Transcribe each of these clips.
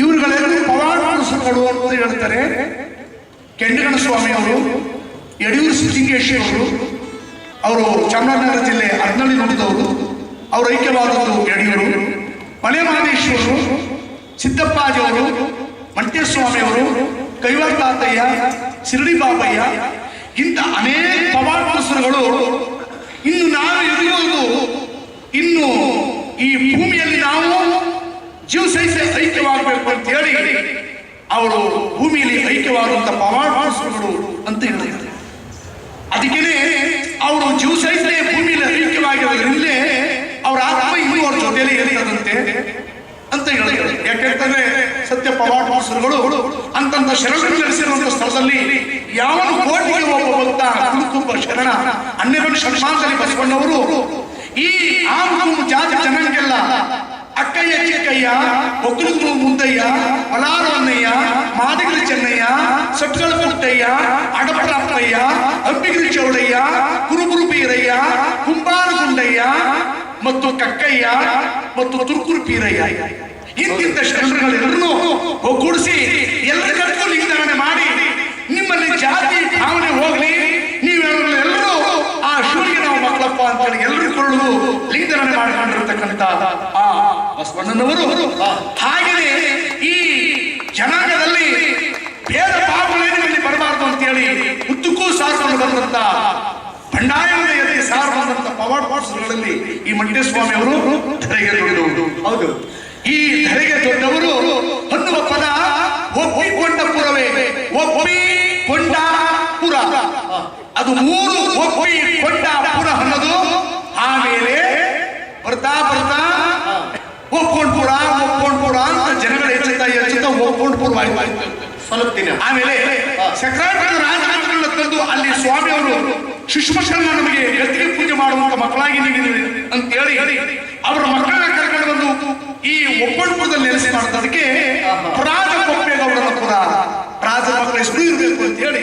ಇವರುಗಳೆಲ್ಲರೂ ಪವಾಡ ಪುರುಷರುಗಳು ಅಂತ ಹೇಳ್ತಾರೆ. ಕೆಂಡಗಣ ಸ್ವಾಮಿ ಅವರು, ಯಡಿಯೂರು ಸಿದ್ಲಿಂಗೇಶ್ವರರು ಅವರು ಚಾಮರಾಜನಗರ ಜಿಲ್ಲೆ ಅರ್ನಳ್ಳಿ ನುಡಿದವರು, ಅವರು ಐಕ್ಯವಾದವರು ಯಡಿಯೂರು ಮಲೆ ಮಹದೇಶ್ವರರು ಸಿದ್ದಪ್ಪಾಜಿಯವರು ಮಂಟೇಸ್ವಾಮಿ ಅವರು ಕೈವಾರ ತಾತಯ್ಯ, ಶಿರಡಿ ಬಾಬಯ್ಯ, ಇಂಥ ಅನೇಕ ಪವಾಡ ಪುರುಷರುಗಳು ಇನ್ನು ನಾವು ಇರುವುದು ಇನ್ನು ಈ ಭೂಮಿಯಲ್ಲಿ ನಾವು ಜೀವ ಐಕ್ಯವಾಗಬೇಕು ಅಂತ ಹೇಳಿ ಅವರು ಭೂಮಿಯಲ್ಲಿ ಐಕ್ಯವಾಗುವಂತ ಪವಾಡ ಪುರುಷರುಗಳು ಅಂತ ಹೇಳಿದ್ದಾರೆ. ಅದಕ್ಕೇನೆ ಅವರು ಜೀವ ಸಹಿತ ಭೂಮಿಯಲ್ಲಿ ಐಕ್ಯವಾಗಿರೋದ್ರಿಂದಲೇ ಅವರ ಆತ್ಮ ಇನ್ನೂ ಅವ್ರ ಜೊತೆಯಲ್ಲಿ ಇರ್ತದಂತೆ ಅಂತ ಹೇಳಿದ್ರು ಯಾಕೆಂತಂದ್ರೆ ಸತ್ಯ ಪವಾಡ ಪುರುಷರುಗಳು ಅಂತಂತ ಶರಣರು ನಡೆಸಿರುವಂತ ಸ್ಥಳದಲ್ಲಿ ಯಾವನು ಕೋಟಿಗೆ ಒಬ್ಬ ಭಕ್ತ ಕುಲುಕುಂಬ ಶರಣ. ಹನ್ನೆರಡು ಶತಮಾನದಲ್ಲಿ ಬಸವಣ್ಣವರು ಈ ಆಮು ಜಾತಿ ಅಕ್ಕಯ್ಯ, ಚಿಕ್ಕಯ್ಯ, ಒಕ್ಕಲಿಗರು ಮುಂದಯ್ಯ ಹೊಲಾರವನ್ನಯ್ಯ ಮಾದಿಗಲಿ ಚೆನ್ನಯ್ಯ, ಸಟ್ಗಳ ಪುಟ್ಟಯ್ಯ ಅಡಪಡಪ್ಪಯ್ಯ ಅಬ್ಬಿಗಿರಿ ಚೌಡಯ್ಯ, ಕುರುಬುರು పీరయ్య కుంబారు ಗುಂಡಯ್ಯ, ಮತ್ತು ಕಕ್ಕಯ್ಯ, ಮತ್ತು ತುರ್ಕುರು ಪೀರಯ್ಯ. ಇಂತಿಂತ ಶರಣರುಗಳೆಲ್ಲರನ್ನೂ ಒಗ್ಗೂಡಿಸಿ ಎಲ್ಲರ ಕಟ್ಕೊಂಡು ಮಾಡಿ ನಿಮ್ಮಲ್ಲಿ ಜಾತಿ ಭಾವನೆ ಹೋಗ್ಲಿ ನೀವೆಲ್ಲರೂ ಆ ಶಿವನಿಗೆ ನಾವು ಮಕ್ಕಳಪ್ಪ ಅಂತೇಳಿ ಎಲ್ಲರೂ ಕೊಳ್ಳುವುದು ಲಿಂಗಧಾರಣೆ ಮಾಡಿಕೊಂಡಿರ್ತಕ್ಕಂಥ ಆ ಬಸವಣ್ಣನವರು ಹಾಗೆಯೇ ಈ ಜನಾಂಗದಲ್ಲಿ ಭೇದ ಭಾವಗಳೇನು ಬರಬಾರದು ಬರಬಾರದು ಅಂತೇಳಿ ಉದ್ದಕ್ಕೂ ಸಾರ್ಕೊಂಡು ಬಂದಂತ ಬಂಡಾಯದಲ್ಲಿ ಸಾರ್ ಬಂದಂತ ಪವಾಡ ಪಾಠಗಳಲ್ಲಿ ಈ ಮಂಟೇಸ್ವಾಮಿ ಅವರು ಧರೆಗೆ ಹೌದು. ಈ ಧರೆಗೆ ದೊಡ್ಡವರು ಅನ್ನುವ ಪದ ಒಪ್ಪಿಕೊಂಡ ಪುರವೇ ಒಪ್ಪಿಕೊಂಡ ಪುರ ಅದು ಮೂರು ಒಪ್ಪಿಕೊಂಡ ಪುರ ಅನ್ನೋದು ಆಮೇಲೆ ಬರ್ತಾ ಬರ್ತಾ ಒಪ್ಕೊಂಡ್ ಕೂಡ ಒಪ್ಕೊಂಡು ಕೂಡ ಅಂತ ಜನಗಳು ಹೆಚ್ಚುತ್ತಾ ಹೆಚ್ಚುತ್ತಾ ಒಪ್ಕೊಂಡು ಕೂಡ ಆಯ್ತು ಸ್ವಲ್ಪ ದಿನ ಆಮೇಲೆ ಸಕ್ರಾಟದ ರಾಜಕಾರಣಗಳನ್ನ ತಂದು ಅಲ್ಲಿ ಸ್ವಾಮಿ ಅವರು ಶಿಶುಮಕ್ಕಳನ್ನ ನಮಗೆ ಗದ್ದಿಗೆ ಪೂಜೆ ಮಾಡುವಂತ ಮಕ್ಕಳಾಗಿ ನೀಡಿದ್ದೀರಿ ಅಂತ ಹೇಳಿ ಅವರ ಮಕ್ಕಳನ್ನ ಕರ್ಕೊಂಡು ಬಂದು ಈ ಒಪ್ಪಂಡಪುರದಲ್ಲಿ ನೆಲೆಸಿ ಮಾಡಿದ್ದಕ್ಕೆ ರಾಜ ಕೊಪ್ಪೇಗೌಡರ ಪುರ ರಾಜ ಮಕ್ಕಳ ಎಷ್ಟು ಇರಬೇಕು ಅಂತ ಹೇಳಿ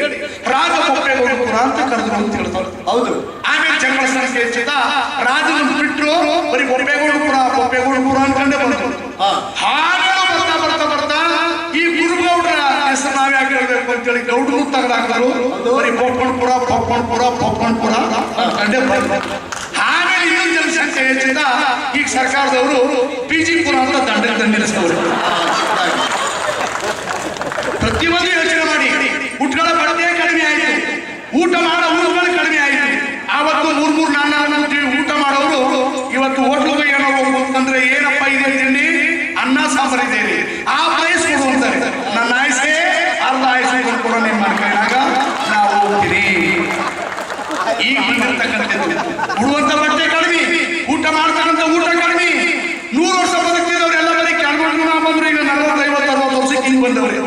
ರಾಜಕೊಪ್ಪೇಗೌಡರ ಪುರ ಅಂತ ಕರೆದ್ರು ಅಂತ ಹೇಳ್ತಾರೆ. ಹೌದು. ಆಮೇಲೆ ಜನಗಳ ಸಂಖ್ಯೆ ಹೆಚ್ಚುತ್ತಾ ರಾಜನ ಬಿಟ್ಟರು ಬರೀ ಅನ್ಕೊಂಡೇ ಬಂತು ಹಾ. ಹಾಗೆ ಬರ್ತಾ ಬರ್ತಾ ಬರ್ತಾ ಈ ಗುರುಗೌಡರ ಹೆಸರು ನಾವ್ ಯಾಕೆ ಹೇಳ್ಬೇಕು ಅಂತೇಳಿ ಗೌಡರು ತೆಗೆದಾಕರು ಬರೀ ಪೊಪ್ಪಣ್ಪುರ ಪೊಪ್ಪಣ್ಪುರ ಪೊಪ್ಪಣ್ಪುರ ಹಾಗೆ ಬಂದ್ರು ಆಮೇಲೆ ಇನ್ನೊಂದು ಜನಸಂಖ್ಯೆ ಹೆಚ್ಚಿಂದ ಈಗ ಸರ್ಕಾರದವರು ಪಿ ಜಿ ಪುರ ಅಂತ ದಂಡ ದಂಡಿಸ್ತವ್ರು ಪ್ರತಿಯೊಂದು ಯೋಚನೆ ಮಾಡಿ ಊಟಗಳ ಬಡತೆ ಕಡಿಮೆ ಆಯಿತು ಊಟ ಮಾಡೋ ಊರುಗಳು ಕಡಿಮೆ ಆಯಿತು ಆವತ್ತು ಮೂರ್ ಮೂರ್ ನಾಲ್ಕು ನಾಲ್ಕು ಊಟ ಮಾಡೋರು ಇವತ್ತು ಹೋಟ್ಲಿಗೆ ಏನೋ ಹೋಗ್ಬೇಕಂದ್ರೆ ಏನಪ್ಪ ಇದೆ ತಿಂಡಿ ಅನ್ನ ಸಾಂಬಾರ್ ಇದೆ ಆ ಪ್ರೈಸ್ ಕೊಡು ಅಂತಾರೆ ನನ್ನ ಆಯ್ಸೆ ಅರ್ಧ ಆಯ್ಸೆ ಕೊಡೋ ನಿಮ್ಮ ಕೈಯಾಗ ನಾವು ಹೋಗ್ತೀರಿ ಈಗ ಬಂದಿರ್ತಕ್ಕಂಥದ್ದು ಉಡುವಂತ ಬಟ್ಟೆ ಕಡಿಮೆ ಊಟ ಮಾಡ್ತಕ್ಕಂಥ ಊಟ ಕಡಿಮೆ ನೂರು ವರ್ಷ ಬದುಕಿದವರು ಎಲ್ಲ ಬರೀ ಕೆಳಗೊಂಡು ನಾ ಬಂದ್ರು ಈಗ ನಲವತ್ತು ಐವತ್ತು ಅರವತ್ತು ವರ್ಷಕ್ಕೆ ಹಿಂಗ್ ಬಂದವ್ರೆ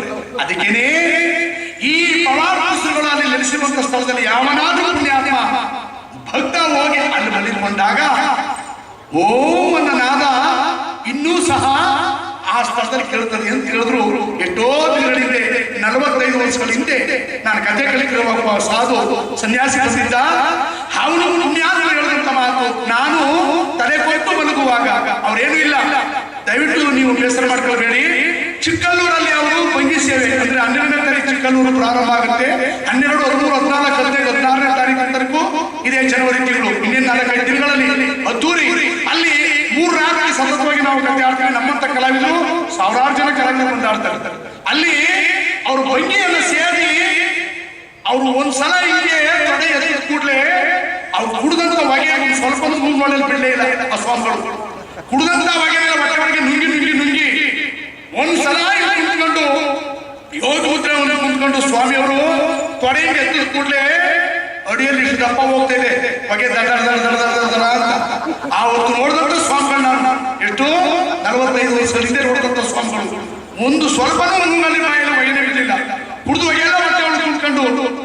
ಅದಕ್ಕೇನೆ ಈ ಪವಾರಸುಗಳು ಅಲ್ಲಿ ನೆಲೆಸಿರುವಂತ ಸ್ಥಳದಲ್ಲಿ ಯಾವನಾದ್ರೂ ಪುಣ್ಯಾತ್ಮ ಭಕ್ತ ಹೋಗಿ ಓ ಅನ್ನ ನಾದ ಇನ್ನೂ ಸಹ ಆ ಸ್ಥಳದಲ್ಲಿ ಕೇಳ್ತಾರೆ ಅಂತ ಹೇಳಿದ್ರು ಎಷ್ಟೋ ದಿನಗಳ ಹಿಂದೆ ನಲವತ್ತೈದು ವರ್ಷಗಳ ಹಿಂದೆ ನಾನು ಕಥೆ ಕಲಿತಿರುವ ಒಬ್ಬ ಸಾಧು, ಸನ್ಯಾಸಿ ಹಾಸಿದ್ದ ಅವನು ಪುಣ್ಯಾತ್ಮ ಹೇಳಿದಂತ ಮಾತು, ನಾನು ತಲೆ ಕೊಟ್ಟು ಮಲಗುವಾಗ ಅವ್ರೇನು ಇಲ್ಲ. ದಯವಿಟ್ಟು ನೀವು ಬೇಸರ ಮಾಡ್ಕೊಳ್ಬೇಡಿ. ಚಿಕ್ಕಲ್ಲೂರಲ್ಲಿ ಅವರು ಭಂಗಿ ಸೇವೆ, ಅಂದ್ರೆ ಹನ್ನೆರಡನೇ ತಾರೀಕು ಚಿಕ್ಕಲ್ಲೂರು ಪ್ರಾರಂಭ ಆಗುತ್ತೆ. ಹನ್ನೆರಡು, ಹದಿಮೂರು, ಹದಿನಾಲ್ಕು, ಹದಿನೈದು ಇದೇ ಜನವರಿ ತಿಂಗಳು. ಇನ್ನೇನು ನಾಲ್ಕೈದು ತಿಂಗಳಲ್ಲಿ ಅದ್ದೂರಿ. ಅಲ್ಲಿ ಮೂರು ರಾತ್ರಿ ಸತತವಾಗಿ ನಾವು ಕತೆ ಆಡ್ತೀವಿ. ನಮ್ಮಂತ ಕಲಾವಿದರು ಸಾವಿರಾರು ಜನ ಕಲಾವಿದರು ಬಂದು ಆಡ್ತಾರೆ. ಅಲ್ಲಿ ಅವರು ಭಂಗಿಯನ್ನು ಸೇರಿ ಅವರು ಒಂದ್ಸಲ ಹಿಂಗೆ ತೊಡೆ ಎದೆ ಕೂಡಲೇ ಅವ್ರು ಕುಡಿದಂತ ಹೊಗೆ ಸ್ವಲ್ಪ ಮೂರು ಮಾಡಲು ಬಿಡಲೇ ಇಲ್ಲ ಆ ಸ್ವಾಮಿಗಳು ಕುಡಿದಂತ ಹೊಗೆ ಹೊಟ್ಟೆ ಒಳಗೆ ನುಂಗಿ ನುಂಗಿ ನುಂಗಿ ಒಂದ್ಸಲ ನಿಂತ್ಕೊಂಡು ಯೋಗ ಮುದ್ರೆಯನ್ನು ಕುಂತ್ಕೊಂಡು ಸ್ವಾಮಿಯವರು ತೊಡೆಯಿಂದ ಎತ್ತಿದ ಕೂಡಲೇ ಅಡಿಯಲ್ಲಿ ಇಷ್ಟು ದಪ್ಪ ಹೋಗ್ತಾ ಇದೆ. ಹೊಗೆ ದಡ ಅಂತ. ಆವತ್ತು ನೋಡಿದಂತ ಸ್ವಾಮಿಗಳನ್ನ. ಎಷ್ಟು ನಲವತ್ತೈದು ವಯಸ್ಸಲ್ಲಿ ಹಿಂದೆ ನೋಡಿದಂತ ಸ್ವಾಮಿಗಳು. ಒಂದು ಸ್ವಲ್ಪ ಮುನ್ನಲ್ಲಿ ಬಾಯಲ್ಲಿ ಹೊಗೆನೇ ಬಿದ್ದಿಲ್ಲ. ಕುಡಿದು ಹೊಗೆಲ್ಲ ಹೊಟ್ಟೆ ಒಳಗೆ ಕುಂತ್ಕೊಂಡು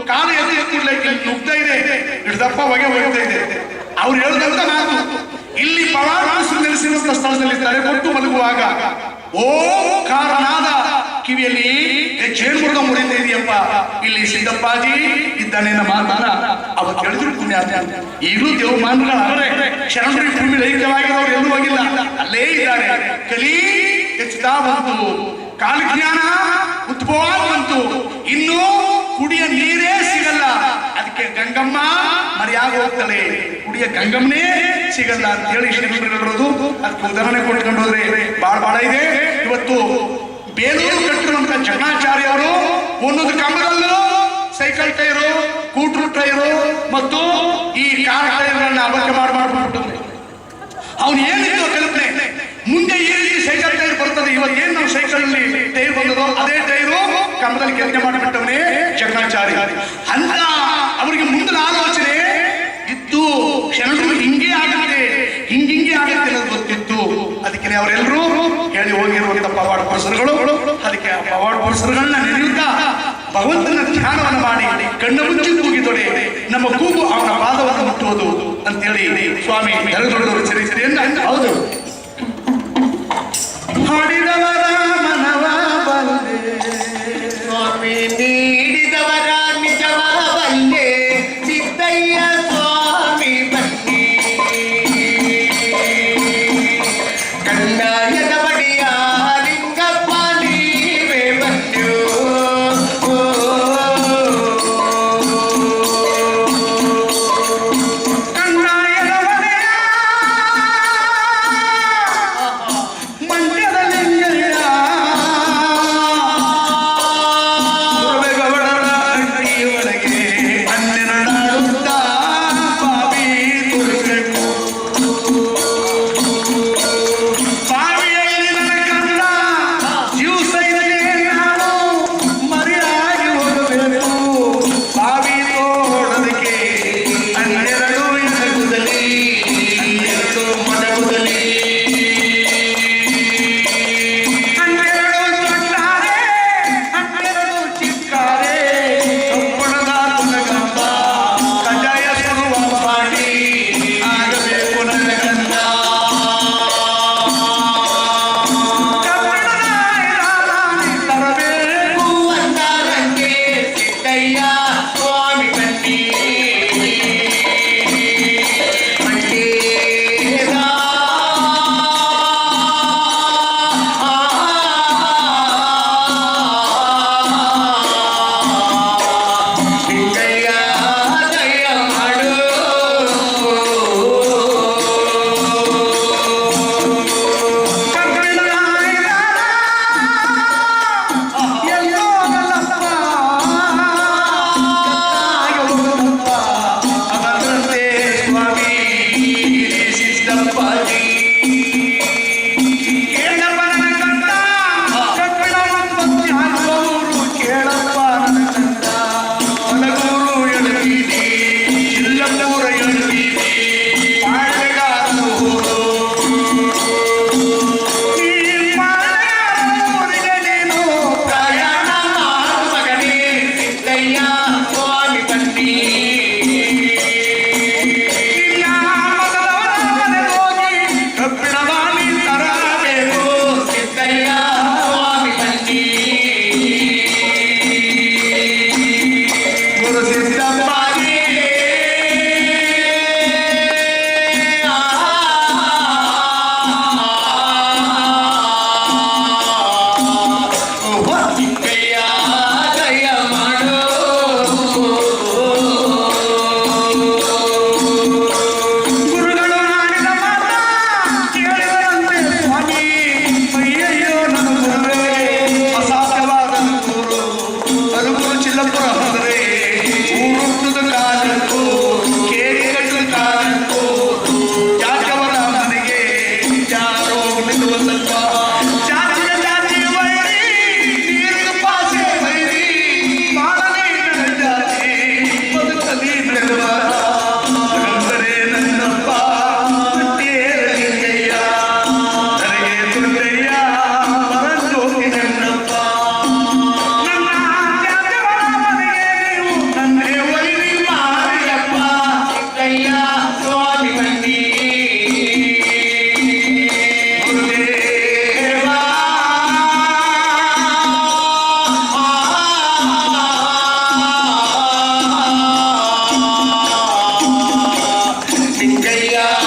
ಕಾಲು ಎತ್ತಿ ಎತ್ತಿಲ್ಲ ನುಗ್ತಾ ಇದೆ. ಇಷ್ಟು ದಪ್ಪ ಹೊಗೆ ಹೋಗ್ತಾ ಇದೆ. ಅವ್ರು ಹೇಳಿದಂತ ನಾನು ಇಲ್ಲಿ ಪವಾಡಾಸು ನೆಲೆಸಿರುವಂತ ಸ್ಥಳದಲ್ಲಿ ತಲೆ ಕೊಟ್ಟು ಮಲಗುವಾಗ ಓಂಕಾರನಾದ ಕಿವಿಯಲ್ಲಿ ಜೇನು ಮುರಿದಿದೆಯಪ್ಪ ಇಲ್ಲಿ ಸಿದ್ದಪ್ಪಾಜಿ ಇದ್ದಾನೆ ಮಾತಾನ ಅವ್ರು ಕೇಳಿದ್ರು ಪುಣ್ಯ ಈಗಲೂ ದೇವಮಾನಗಳಾದ್ರೆ ಶರಣರು ಭೂಮಿ ಲೈಕವಾಗಿರೋರು ಎಲ್ಲೂ ಹೋಗಿಲ್ಲ. ಅಲ್ಲೇ ಇದ್ದಾರೆ. ಕಲಿ ಹೆಚ್ಚುತ್ತಾ ಬಂತು ಕಾಲಜ್ಞಾನ ಉದ್ಭವ ಬಂತು ಇನ್ನೂ ಕುಡಿಯ ನೀರೇ ಸಿಗಲ್ಲ. ಅದಕ್ಕೆ ಗಂಗಮ್ಮ ಮರ್ಯಾಗ ಹೋಗ್ತಲೆ ಕುಡಿಯ ಗಂಗಮ್ಮನೇ ಸಿಗಲ್ಲ ಅಂತ ಹೇಳಿ ಹೇಳೋದು ಅದಕ್ಕೆ ಉದಾಹರಣೆ ಕೊಟ್ಕೊಂಡು ಹೋದ್ರೆ. ಬಾಳ ಬಾಳ ಇದೆ. ಇವತ್ತು ಬೇಲೂರು ಕಟ್ಟಿರುವಂತ ಜಗಣಾಚಾರ್ಯ ಅವರು ಒಂದೊಂದು ಕಂಬದಲ್ಲೂ ಸೈಕಲ್ ಟೈರು ಕೂಟ್ರು ಟೈರು ಮತ್ತು ಈ ಕಾರ್ ಟೈರ್ಗಳನ್ನ ಅಬದ್ಧ ಮಾಡಿ ಮಾಡ್ಬಿಟ್ಟು ಅವನು ಏನಿದ್ರು ಕಲ್ಪನೆ, ಮುಂದೆ ಏನು ಸೈಕಲ್ ಟೈರ್ ಬರ್ತದೆ ಇವತ್ತು ಏನು ನಾವು ಸೈಕಲ್ ಟೈರ್ ಬಂದದೋ, ಅದೇ ಟೈರು ಕಂಬದಲ್ಲಿ ಕೆಲಸ ಮಾಡಿಬಿಟ್ಟವನೇ ಜಗಣಾಚಾರ್ಯ ಅಂತ ಅದಕ್ಕೆ ಆ ಪವಾಡ ಪುರುಷರುಗಳನ್ನ ನೆನೆಯುತ್ತಾ ಭಗವಂತನ ಧ್ಯಾನವನ್ನು ಮಾಡಿ ಕಣ್ಣು ಮುಚ್ಚಿ ಕೂಗಿದೊಡೆ ನಮ್ಮ ಕೂಗು ಅವನ ಪಾದವನ್ನು ಮುಟ್ಟುವುದು ಅಂತೇಳಿ ಸ್ವಾಮಿ ದೊಡ್ಡವರು ಚರಿತ್ರೆಯನ್ನ ಹೌದು fight. Yeah.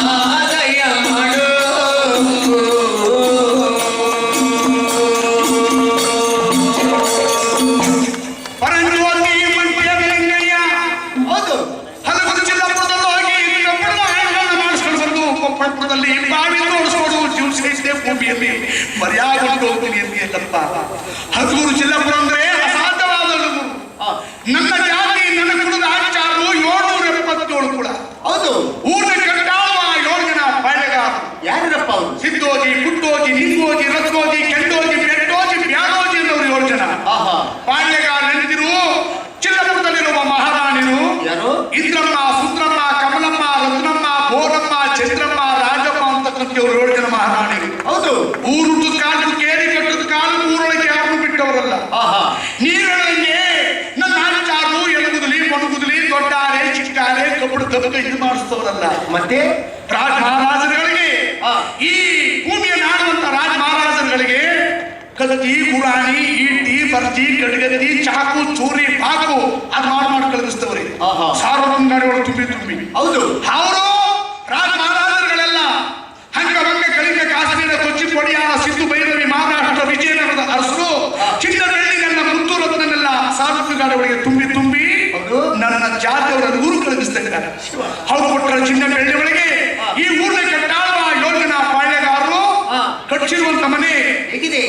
ಊರುದ್ದು ಕಾಲು ಕೇರಿ ಕಟ್ಟದ ಕಾಲು ಊರೊಳಗೆ ಯಾರು ಬಿಟ್ಟವರಲ್ಲ. ನೀರೊಳಗೆ ನನ್ನ ನಾಲ್ಕಾರು ಎಲಗುದಲಿ ಮಣಗುದಲಿ ದೊಡ್ಡಾರೆ ಚಿಕ್ಕಾರೆ ಕಬ್ಬು ತಪ್ಪು ಇದು ಮಾಡಿಸ್ತವರಲ್ಲ. ಮತ್ತೆ? ರಾಜ ಮಹಾರಾಜರುಗಳಿಗೆ ಈ ಭೂಮಿಯ ರಾಜ ಮಹಾರಾಜರುಗಳಿಗೆ ಕಲ್ತಿ ಗುರಾಣಿ ಈಟಿ ಬರ್ತಿ ಕಡಗತಿ ಚಾಕು ಚೂರಿ ಪಾಕು ಅದು ಮಾಡಿ ಮಾಡಿ ಕಳಿಸ್ತವ್ರಿ ಆಹಾ ಗಾಡಿಗಳು ತುಂಬಿ ತುಂಬಿ. ಹೌದು. ಹೌದು ಚಿನ್ನ ಬೆಳ್ಳಿ ನನ್ನ ಮುತ್ತು ರತ್ನನೆಲ್ಲ ಗಾಡಿಗಳಿಗೆ ತುಂಬಿ ತುಂಬಿ ಹೌದು. ನನ್ನ ಜಾತಿಯವರ ಊರು ಕಳುಹಿಸ್ತಾ ಇದ್ದಾರೆ ಅವ್ರು ಕೊಟ್ಟರ ಚಿನ್ನ ಬೆಳ್ಳಿಗಳಿಗೆ ಈ ಊರಿನ ಕಟ್ಟಾಳುವ ಯೋಜನಾ ಪಾಳ್ಯಗಾರರು. ಕಟ್ಟಿರುವಂತ ಮನೆ ಹೇಗಿದೆ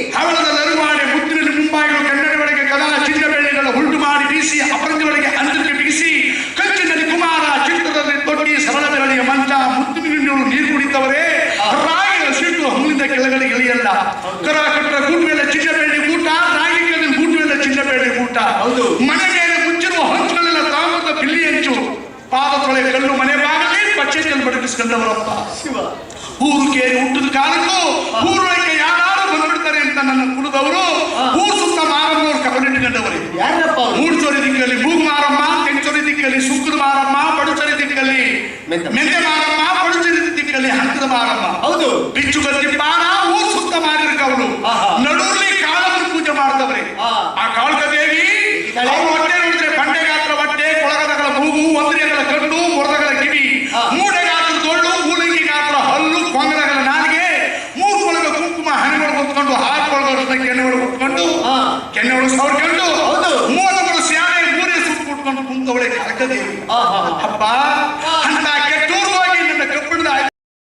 ಬಡಗಿಸ್ಕೊಂಡವರಪ್ಪ ಶಿವ ಊರು ಕೇರಿ ಹುಟ್ಟಿದ ಕಾಲಕ್ಕೂ ಊರೊಳಗೆ ಯಾರು ಬಂದ್ಬಿಡ್ತಾರೆ ಅಂತ ನನ್ನ ಕುಲದವರು ಊರು ಸುತ್ತ ಮಾರಮ್ಮವ್ರು ಕಬಲಿಟ್ಕೊಂಡವರೇ ಯಾರಪ್ಪ ಮೂರು ಮೂಡ್ಚೋರಿ ದಿಕ್ಕಲ್ಲಿ ಮೂಗು ಮಾರಮ್ಮ ಕೆಂಚೋರಿ ದಿಕ್ಕಲ್ಲಿ ಸುಕ್ಕದ ಮಾರಮ್ಮ ಬಡುಚರಿ ದಿಕ್ಕಲ್ಲಿ ಮೆಂತೆ. ಮೆಂತೆ ಮಾರಮ್ಮ ಬಡುಚರಿ ದಿಕ್ಕಲ್ಲಿ ಹಂತದ ಮಾರಮ್ಮ. ಹೌದು. ಬಿಚ್ಚು ಗದ್ದಿ ಪಾರ ಊರು ಸುತ್ತ ಮಾರಿರ್ಕವಳು. ನಡುವಲ್ಲಿ ಕಾಳಮ್ಮ ಪೂಜೆ ಮಾಡ್ತವ್ರೆ ಆ. ಆ ಕಾಳಕ ದೇವಿ అక్కది అబ్బా